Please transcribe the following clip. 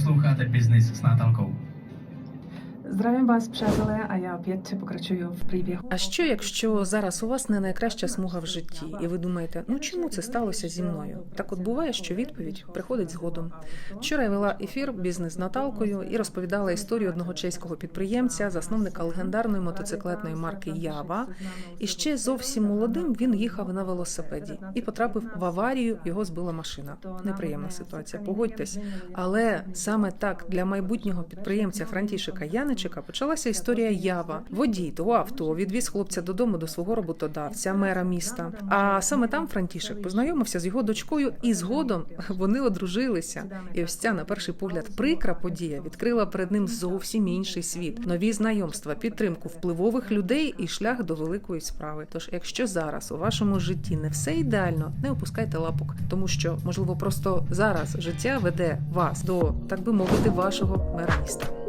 Posloucháte Business s Natálkou. Zdravím vás, přátelé, a я опять pokračую в прибігу. А що, якщо зараз у вас не найкраща смуга в житті, і ви думаєте, ну чому це сталося зі мною? Так от буває, що відповідь приходить згодом. Вчора я вела ефір бізнес з Наталкою і розповідала історію одного чеського підприємця, засновника легендарної мотоциклетної марки Ява. І ще зовсім молодим він їхав на велосипеді і потрапив в аварію. Його збила машина. Неприємна ситуація, погодьтесь. Але саме так для майбутнього підприємця Франтішика Яничика почалася історія Ява. Водій того авто відвіз хлопця додому до свого роботодавця, мера міста. А саме там Франтішик познайомився з його дочкою, і згодом вони одружилися. І ось ця, на перший погляд, прикра подія відкрила перед ним зовсім інший світ, нові знайомства, підтримку впливових людей і шлях до великої справи. Тож, якщо зараз у вашому житті не все ідеально, не опускайте лапок, тому що можливо просто зараз життя веде вас до так би мовити вашого мера міста.